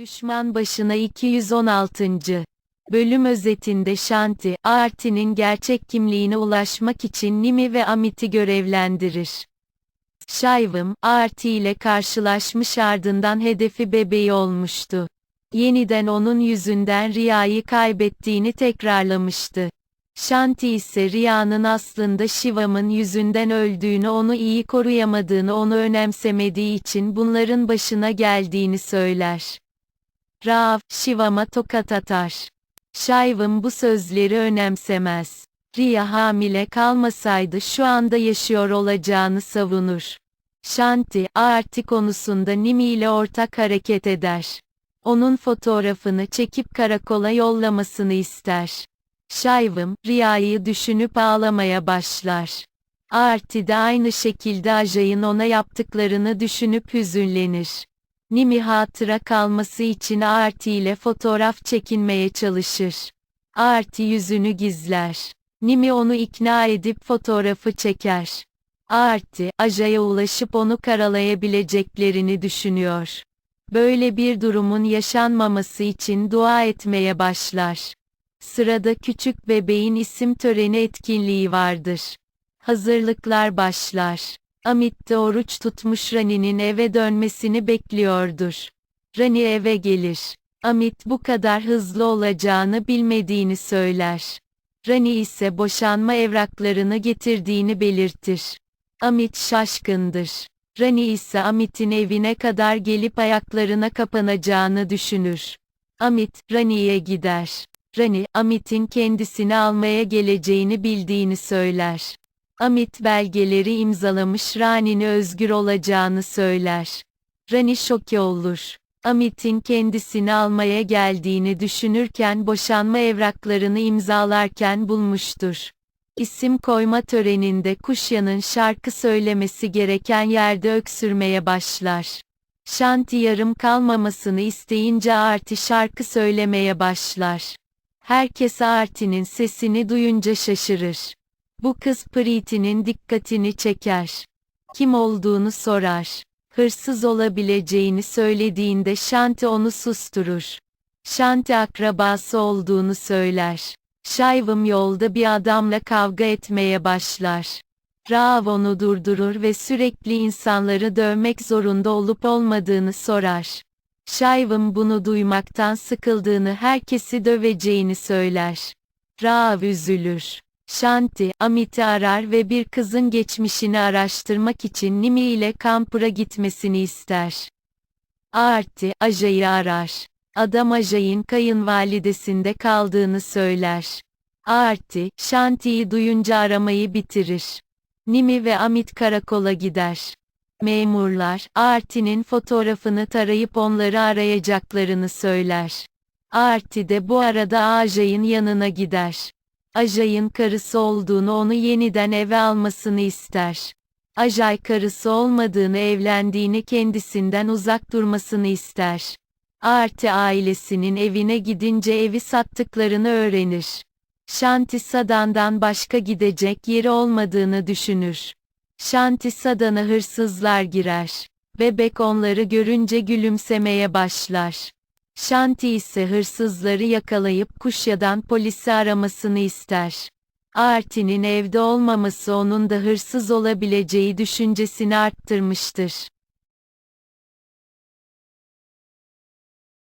Düşman başına 216. Bölüm özetinde Shanti, Aarti'nin gerçek kimliğine ulaşmak için Nimi ve Amit'i görevlendirir. Shaivam, Aarti ile karşılaşmış ardından hedefi bebeği olmuştu. Yeniden onun yüzünden Riya'yı kaybettiğini tekrarlamıştı. Shanti ise Riya'nın aslında Shivam'ın yüzünden öldüğünü onu iyi koruyamadığını onu önemsemediği için bunların başına geldiğini söyler. Rav, Shivam'a tokat atar. Shaivam bu sözleri önemsemez. Riya hamile kalmasaydı şu anda yaşıyor olacağını savunur. Shanti, Aarti konusunda Nimi ile ortak hareket eder. Onun fotoğrafını çekip karakola yollamasını ister. Shaivam, Riya'yı düşünüp ağlamaya başlar. Aarti de aynı şekilde Ajay'ın ona yaptıklarını düşünüp hüzünlenir. Nimi hatıra kalması için Aarti ile fotoğraf çekinmeye çalışır. Aarti yüzünü gizler. Nimi onu ikna edip fotoğrafı çeker. Aarti, Ajay'a ulaşıp onu karalayabileceklerini düşünüyor. Böyle bir durumun yaşanmaması için dua etmeye başlar. Sırada küçük bebeğin isim töreni etkinliği vardır. Hazırlıklar başlar. Amit de oruç tutmuş Rani'nin eve dönmesini bekliyordur. Rani eve gelir. Amit bu kadar hızlı olacağını bilmediğini söyler. Rani ise boşanma evraklarını getirdiğini belirtir. Amit şaşkındır. Rani ise Amit'in evine kadar gelip ayaklarına kapanacağını düşünür. Amit, Rani'ye gider. Rani, Amit'in kendisini almaya geleceğini bildiğini söyler. Amit belgeleri imzalamış Rani'nin özgür olacağını söyler. Rani şoke olur. Amit'in kendisini almaya geldiğini düşünürken boşanma evraklarını imzalarken bulmuştur. İsim koyma töreninde Kuşya'nın şarkı söylemesi gereken yerde öksürmeye başlar. Shanti yarım kalmamasını isteyince Arti şarkı söylemeye başlar. Herkes Arti'nin sesini duyunca şaşırır. Bu kız Preeti'nin dikkatini çeker. Kim olduğunu sorar. Hırsız olabileceğini söylediğinde Shanti onu susturur. Shanti akrabası olduğunu söyler. Shaivam yolda bir adamla kavga etmeye başlar. Raav onu durdurur ve sürekli insanları dövmek zorunda olup olmadığını sorar. Shaivam bunu duymaktan sıkıldığını herkesi döveceğini söyler. Raav üzülür. Shanti, Amit'i arar ve bir kızın geçmişini araştırmak için Nimi ile Kampur'a gitmesini ister. Aarti, Ajay'ı arar. Adam Ajay'ın kayınvalidesinde kaldığını söyler. Aarti, Shanti'yi duyunca aramayı bitirir. Nimi ve Amit karakola gider. Memurlar, Aarti'nin fotoğrafını tarayıp onları arayacaklarını söyler. Aarti de bu arada Ajay'ın yanına gider. Ajay'ın karısı olduğunu onu yeniden eve almasını ister. Ajay karısı olmadığını evlendiğini kendisinden uzak durmasını ister. Aarti ailesinin evine gidince evi sattıklarını öğrenir. Shanti Sadan'dan başka gidecek yeri olmadığını düşünür. Shanti Sadan'a hırsızlar girer. Bebek onları görünce gülümsemeye başlar. Shanti ise hırsızları yakalayıp Kuşya'dan polisi aramasını ister. Aarti'nin evde olmaması onun da hırsız olabileceği düşüncesini arttırmıştır.